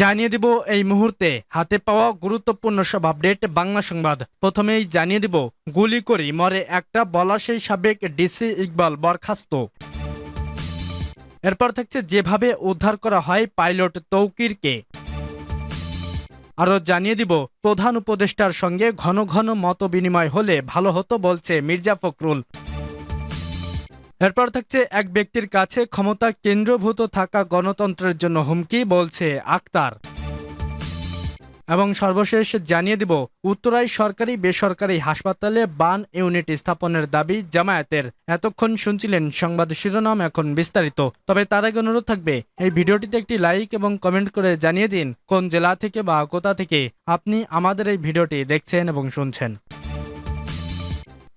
জানিয়ে দিব এই মুহূর্তে হাতে পাওয়া গুরুত্বপূর্ণ সব আপডেট বাংলা সংবাদ। প্রথমেই জানিয়ে দিব, গুলি করি মরে একটা বলা সেই সাবেক ডিসি ইকবাল বরখাস্ত। এরপর থাকছে যেভাবে উদ্ধার করা হয় পাইলট তৌকিরকে। আরও জানিয়ে দিব, প্রধান উপদেষ্টার সঙ্গে ঘন ঘন মত বিনিময় হলে ভালো হতো বলছে মির্জা ফখরুল। এরপর থাকছে এক ব্যক্তির কাছে ক্ষমতা কেন্দ্রভূত থাকা গণতন্ত্রের জন্য হুমকি, বলছে আক্তার। এবং সর্বশেষ জানিয়ে দিব, উত্তরায় সরকারি, বেসরকারি হাসপাতালে বান ইউনিট স্থাপনের দাবি জামায়াতের। এতক্ষণ শুনছিলেন সংবাদ শিরোনাম, এখন বিস্তারিত। তবে তার আগে অনুরোধ থাকবে, এই ভিডিওটিতে একটি লাইক এবং কমেন্ট করে জানিয়ে দিন, কোন জেলা থেকে বা কোথা থেকে আপনি আমাদের এই ভিডিওটি দেখছেন এবং শুনছেন।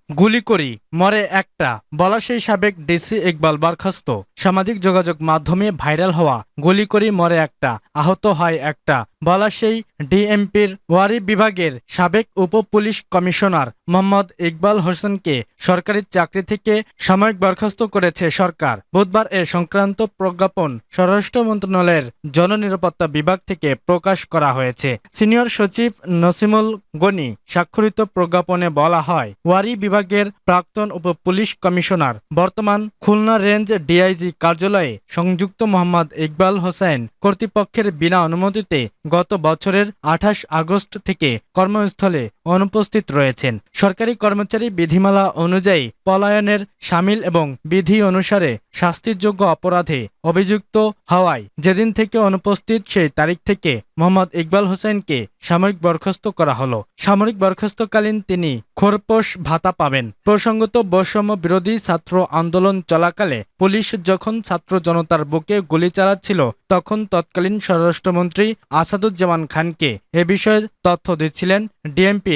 গুলি করি, মরে একটা, বলা সেই সাবেক ডিসি ইকবাল বরখাস্ত। সামাজিক যোগাযোগ মাধ্যমে ভাইরাল হওয়া, গুলি করি, মরে একটা, আহত হয় একটা বলা সেই ডিএমপির ওয়ারি বিভাগের সাবেক উপ পুলিশ কমিশনার মোহাম্মদ ইকবাল হোসেনকে সরকারি চাকরি থেকে সাময়িক বরখাস্ত করেছে সরকার। বুধবার এ সংক্রান্ত প্রজ্ঞাপন স্বরাষ্ট্র মন্ত্রণালয়ের জননিরাপত্তা বিভাগ থেকে প্রকাশ করা হয়েছে। সিনিয়র সচিব নসিমুল গনি স্বাক্ষরিত প্রজ্ঞাপনে বলা হয়, ওয়ারি বিভাগের প্রাক্তন উপ পুলিশ কমিশনার বর্তমান খুলনা রেঞ্জ ডিআইজি কার্যালয়ে সংযুক্ত মোহাম্মদ ইকবাল হোসেন কর্তৃপক্ষের বিনা অনুমতিতে গত বছরের আঠাশ আগস্ট থেকে কর্মস্থলে অনুপস্থিত রয়েছেন। সরকারি কর্মচারী বিধিমালা অনুযায়ী পলায়নের সামিল এবং বিধি অনুসারে শাস্তিযোগ্য অপরাধে অভিযুক্ত হওয়ায় যেদিন থেকে অনুপস্থিত সেই তারিখ থেকে মোহাম্মদ ইকবাল হোসেনকে সামরিক বরখাস্ত করা হলো। সামরিক বরখাস্তকালীন তিনি খোরপোশ ভাতা পাবেন। প্রসঙ্গত বৈষম্য বিরোধী ছাত্র আন্দোলন চলাকালে পুলিশ যখন ছাত্র জনতার বুকে গুলি চালাচ্ছিল, তখন তৎকালীন স্বরাষ্ট্রমন্ত্রী আসাদুজ্জামান খানকে এ বিষয়ে তথ্য দিচ্ছিলেন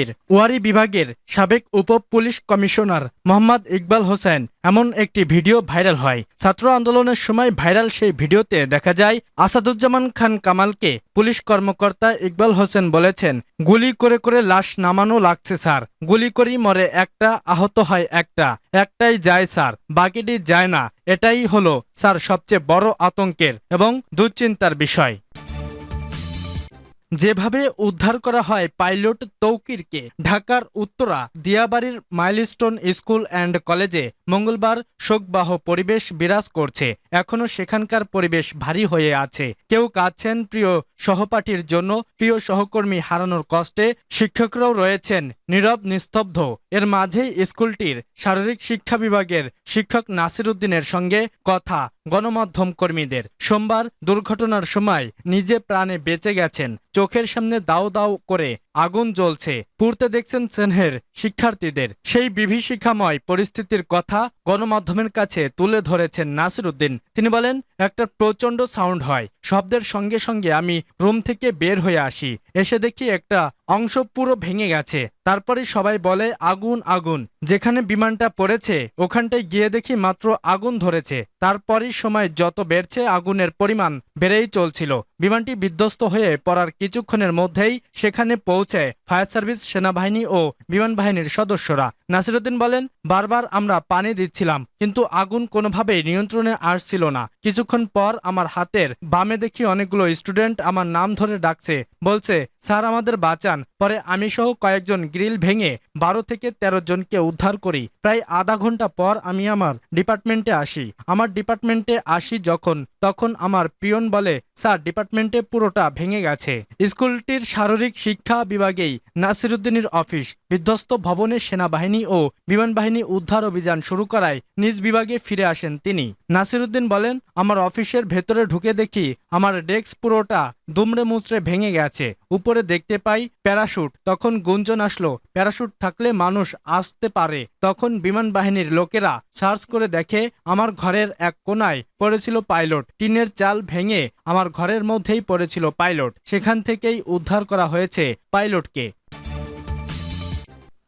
ডিএমপির ওয়ারি বিভাগের সাবেক উপ পুলিশ কমিশনার মোহাম্মদ ইকবাল হোসেন। এমন একটি ভিডিও ভাইরাল হয়। ছাত্র আন্দোলনের সময় ভাইরাল সেই ভিডিওতে দেখা যায়, আসাদুজ্জামান খান কামালকে পুলিশ কর্মকর্তা ইকবাল হোসেন বলেছেন, গুলি করে করে লাশ নামানো লাগছে, স্যার। গুলি করি মরে একটা, আহত হয় একটা। একটাই যায়, স্যার। বাকিটি যায় না। এটাই হলো, স্যার, সবচেয়ে বড় আতঙ্কের এবং দুশ্চিন্তার বিষয়। যেভাবে উদ্ধার করা হয় পাইলট তৌকিরকে, ঢাকার উত্তরা দিয়াবাড়ির মাইলস্টোন স্কুল অ্যান্ড কলেজে মঙ্গলবার শোকবাহ পরিবেশ বিরাজ করছে। এখনও সেখানকার পরিবেশ ভারী হয়ে আছে। কেউ কাঁদছেন প্রিয় সহপাঠীর জন্য, প্রিয় সহকর্মী হারানোর কষ্টে শিক্ষকরাও রয়েছেন নীরব, নিস্তব্ধ। এর মাঝেই স্কুলটির শারীরিক শিক্ষা বিভাগের শিক্ষক নাসির উদ্দিনের সঙ্গে কথা। গণমাধ্যম কর্মীদের সোমবার দুর্ঘটনার সময় নিজে প্রাণে বেঁচে গেছেন। চোখের সামনে দাও দাও করে আগুন জ্বলছে। পুড়তে দেখছেন সেনহের শিক্ষার্থীদের। সেই বিভীষিকাময় পরিস্থিতির কথা গণমাধ্যমের কাছে তুলে ধরেছেন নাসির উদ্দিন তিনি বলেন, একটা প্রচণ্ড সাউন্ড হয়। শব্দের সঙ্গে সঙ্গে আমি রুম থেকে বের হয়ে আসি। এসে দেখি একটা অংশ পুরো ভেঙে গেছে। তারপরে সবাই বলে, আগুন আগুন। যেখানে বিমানটা পড়েছে, ওখানটায় গিয়ে দেখি মাত্র আগুন ধরেছে। তারপরই সময় যত বেড়ছে, আগুনের পরিমাণ বেড়েই চলছিল। বিমানটি বিধ্বস্ত হয়ে পড়ার কিছুক্ষণের মধ্যেই সেখানে পৌঁছায় ফায়ার সার্ভিস, সেনাবাহিনী ও বিমান বাহিনীর সদস্যরা। নাসিরুদ্দিন বলেন, বারবার আমরা পানি দিচ্ছিলাম, কিন্তু আগুন কোনোভাবেই নিয়ন্ত্রণে আসছিল না। কিছুক্ষণ পর আমার হাতের বামে দেখি অনেকগুলো স্টুডেন্ট আমার নাম ধরে ডাকছে। বলছে, স্যার, আমাদের বাঁচান। পরে আমি সহ কয়েকজন গ্রিল ভেঙে বারো থেকে ১৩ জনকে উদ্ধার করি। প্রায় আধা ঘণ্টা পর আমি আমার ডিপার্টমেন্টে আসি। আমার ডিপার্টমেন্টে আসি যখন, তখন আমার পিয়ন বলে, স্যার, ডিপার্টমেন্টে পুরোটা ভেঙে গেছে। স্কুলটির শারীরিক শিক্ষা বিভাগেই নাসিরুদ্দিনের অফিস। বিধ্বস্ত ভবনে সেনাবাহিনী ও বিমান বাহিনী উদ্ধার অভিযান শুরু করায় নিজ বিভাগে ফিরে আসেন তিনি। নাসিরুদ্দিন বলেন, আমার অফিসের ভেতরে ঢুকে দেখি আমার ডেস্ক পুরোটা দুমড়ে মুচড়ে ভেঙে গেছে। উপরে দেখতে পাই প্যারাশুট। তখন গুঞ্জন আসলো, প্যারাশুট থাকলে মানুষ আসতে পারে। তখন বিমান বাহিনীর লোকেরা সার্চ করে দেখে, আমার ঘরের এক কোনায় পড়েছিল পাইলট। টিনের চাল ভেঙে আমার ঘরের মধ্যেই পড়েছিল পাইলট। সেখান থেকেই উদ্ধার করা হয়েছে পাইলটকে।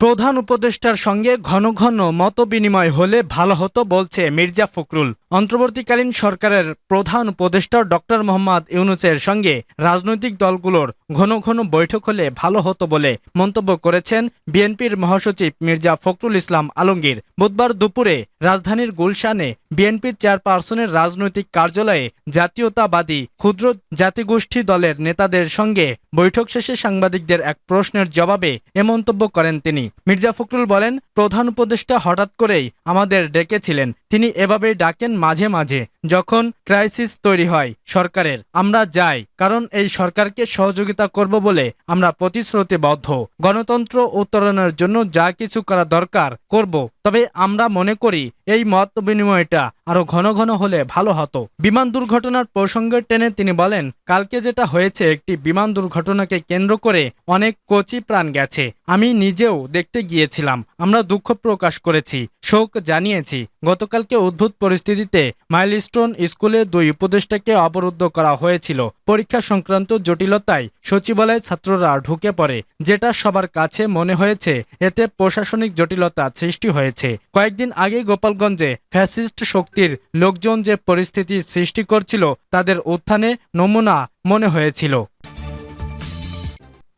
প্রধান উপদেষ্টার সঙ্গে ঘন ঘন মত বিনিময় হলে ভালো হতো বলছে মির্জা ফখরুল। অন্তর্বর্তীকালীন সরকারের প্রধান উপদেষ্টা ডক্টর মোহাম্মদ ইউনুসের সঙ্গে রাজনৈতিক দলগুলোর ঘন ঘন বৈঠক হলে ভালো হতো বলে মন্তব্য করেছেন বিএনপির মহাসচিব মির্জা ফখরুল ইসলাম আলমগীর। বুধবার দুপুরে রাজধানীর গুলশানে বিএনপির চেয়ারপারসনের রাজনৈতিক কার্যালয়ে জাতীয়তাবাদী ক্ষুদ্র জাতিগোষ্ঠী দলের নেতাদের সঙ্গে বৈঠক শেষে সাংবাদিকদের এক প্রশ্নের জবাবে এ মন্তব্য করেন তিনি। মির্জা ফখরুল বলেন, প্রধান উপদেষ্টা হঠাৎ করেই আমাদের ডেকেছিলেন। তিনি এভাবে ডাকেন মাঝে মাঝে, যখন ক্রাইসিস তৈরি হয় সরকারের। আমরা যাই, কারণ এই সরকারকে সহযোগিতা করব বলে আমরা প্রতিশ্রুতিবদ্ধ। গণতন্ত্র উত্তরণের জন্য যা কিছু করা দরকার করব, তবে আমরা মনে করি এই মত বিনিময়টা আরও ঘন ঘন হলে ভালো হতো। বিমান দুর্ঘটনার প্রসঙ্গে টেনে তিনি বলেন, কালকে যেটা হয়েছে একটি বিমান দুর্ঘটনাকে কেন্দ্র করে অনেক কচি প্রাণ গেছে। আমি নিজেও দেখতে গিয়েছিলাম। আমরা দুঃখ প্রকাশ করেছি, শোক জানিয়েছি। গতকালকে উদ্ভুত পরিস্থিতিতে মাইলস্টোন স্কুলে দুই উপদেষ্টাকে অবরুদ্ধ করা হয়েছিল। পরীক্ষা সংক্রান্ত জটিলতায় সচিবালয়ে ছাত্ররা ঢুকে পড়ে। যেটা সবার কাছে মনে হয়েছে, এতে প্রশাসনিক জটিলতা সৃষ্টি হয়েছে। কয়েকদিন আগে গোপালগঞ্জে ফ্যাসিস্ট শক্তির লোকজন যে পরিস্থিতি সৃষ্টি করছিল তাদের উত্থানে নমুনা মনে হয়েছিল।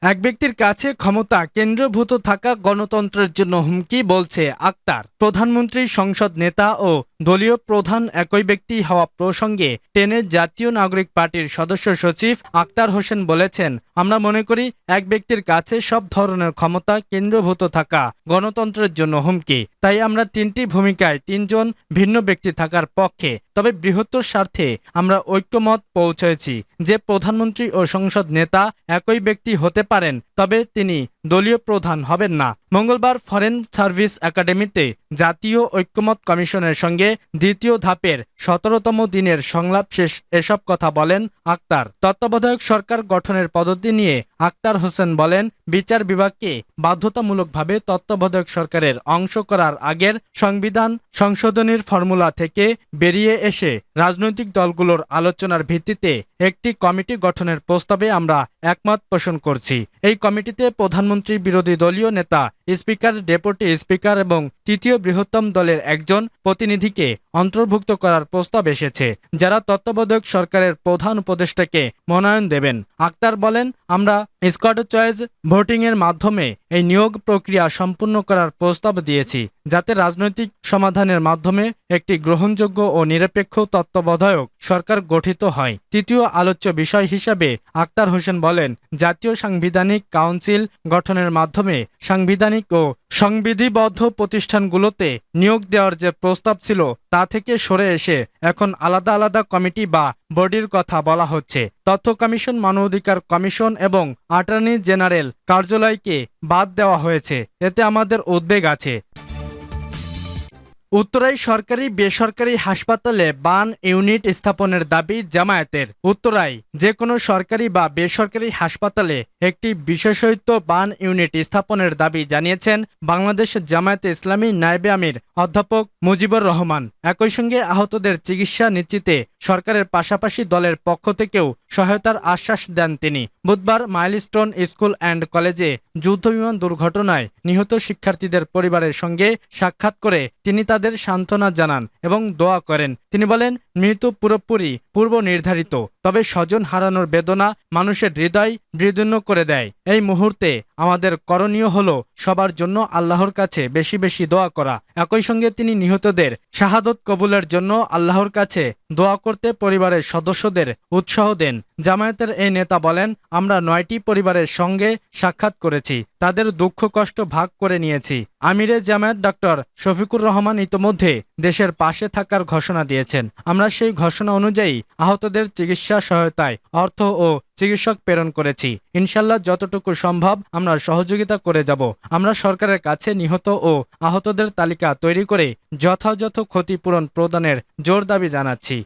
এক ব্যক্তির কাছে ক্ষমতা কেন্দ্রভূত থাকা গণতন্ত্রের জন্য হুমকি বলছে আক্তার। প্রধানমন্ত্রী, সংসদ নেতা ও দলীয় প্রধান একই ব্যক্তি হওয়া প্রসঙ্গে টেনে জাতীয় নাগরিক পার্টির সদস্য সচিব আক্তার হোসেন বলেছেন, আমরা মনে করি এক ব্যক্তির কাছে সব ধরনের ক্ষমতা কেন্দ্রভূত থাকা গণতন্ত্রের জন্য হুমকি। তাই আমরা তিনটি ভূমিকায় তিনজন ভিন্ন ব্যক্তি থাকার পক্ষে। তবে বৃহত্তর স্বার্থে আমরা ঐক্যমত পৌঁছেছি। যে প্রধানমন্ত্রী ও সংসদ নেতা একই ব্যক্তি হতে পারেন, তবে তিনি দলীয় প্রধান হবেন না। মঙ্গলবার ফরেন সার্ভিস একাডেমিতে জাতীয় ঐক্যমত কমিশনের সঙ্গে দ্বিতীয় ধাপের সতেরোতম দিনের সংলাপ শেষ, এসব কথা বলেন আক্তার। তত্ত্বাবধায়ক সরকার গঠনের পদ্ধতি নিয়ে আক্তার হোসেন বলেন, বিচার বিভাগকে বাধ্যতামূলকভাবে তত্ত্বাবধায়ক সরকারের অংশ করার আগের সংবিধান সংশোধনীর ফর্মুলা থেকে বেরিয়ে এসে রাজনৈতিক দলগুলোর আলোচনার ভিত্তিতে একটি কমিটি গঠনের প্রস্তাবে আমরা একমত পোষণ করছি। এই কমিটিতে প্রধানমন্ত্রী বিরোধী দলীয় নেতা স্পিকার, ডেপুটি স্পিকার এবং তৃতীয় বৃহত্তম দলের একজন প্রতিনিধিকে অন্তর্ভুক্ত করার প্রস্তাব এসেছে, যারা তত্ত্বাবধায়ক সরকারের প্রধান উপদেষ্টাকে মনোনয়ন দেবেন। আক্তার বলেন, আমরা স্কট চয়েস ভোটিংয়ের মাধ্যমে এই নিয়োগ প্রক্রিয়া সম্পূর্ণ করার প্রস্তাব দিয়েছি, যাতে রাজনৈতিক সমাধানের মাধ্যমে একটি গ্রহণযোগ্য ও নিরপেক্ষ তত্ত্বাবধায়ক সরকার গঠিত হয়। তৃতীয় আলোচ্য বিষয় হিসাবে আক্তার হোসেন বলেন, জাতীয় সাংবিধানিক কাউন্সিল গঠনের মাধ্যমে সাংবিধানিক ও সংবিধিবদ্ধ প্রতিষ্ঠানগুলোতে নিয়োগ দেওয়ার যে প্রস্তাব ছিল তা থেকে সরে এসে এখন আলাদা আলাদা কমিটি বা বডির কথা বলা হচ্ছে। তথ্য কমিশন, মানবাধিকার কমিশন এবং অ্যাটর্নি জেনারেল কার্যালয়কে বাদ দেওয়া হয়েছে। এতে আমাদের উদ্বেগ আছে। উত্তরাই সরকারি বেসরকারি হাসপাতালে বান ইউনিট স্থাপনের দাবি জামায়াতের। উত্তরাই যে কোনো সরকারি বা বেসরকারি হাসপাতালে একটি বিশেষায়িত বান ইউনিট স্থাপনের দাবি জানিয়েছেন বাংলাদেশ জামায়াতে ইসলামী নায়েবে আমির অধ্যাপক মুজিবুর রহমান। একই সঙ্গে আহতদের চিকিৎসা নিশ্চিতে সরকারের পাশাপাশি দলের পক্ষ থেকেও সহায়তার আশ্বাস দেন তিনি। বুধবার মাইলস্টোন স্কুল অ্যান্ড কলেজে যুদ্ধবিমান দুর্ঘটনায় নিহত শিক্ষার্থীদের পরিবারের সঙ্গে সাক্ষাৎ করে তিনি তাদের সান্ত্বনা জানান এবং দোয়া করেন। তিনি বলেন, মৃত্যু পুরোপুরি পূর্ব নির্ধারিত তবে স্বজন হারানোর বেদনা মানুষের হৃদয় বৃদন্য করে দেয়। এই মুহূর্তে আমাদের করণীয় হলো সবার জন্য আল্লাহর কাছে বেশি বেশি দোয়া করা। একই সঙ্গে তিনি নিহতদের শাহাদত কবুলের জন্য আল্লাহর কাছে দোয়া করতে পরিবারের সদস্যদের উৎসাহ দেন। জামায়াতের এই নেতা বলেন, আমরা নয়টি পরিবারের সঙ্গে সাক্ষাৎ করেছি। তাদের দুঃখ কষ্ট ভাগ করে নিয়েছি। আমিরে জামায়াত ডক্টর শফিকুর রহমান ইতোমধ্যে দেশের পাশে থাকার ঘোষণা দিয়েছেন। আমরা সেই ঘোষণা অনুযায়ী আহতদের চিকিৎসা সহায়তায় অর্থ ও চিকিৎসক প্রেরণ করেছি। ইনশাল্লাহ যতটুকু সম্ভব আমরা সহযোগিতা করে যাব। আমরা সরকারের কাছে নিহত ও আহতদের তালিকা তৈরি করে যথাযথ ক্ষতিপূরণ প্রদানের জোর দাবি জানাচ্ছি।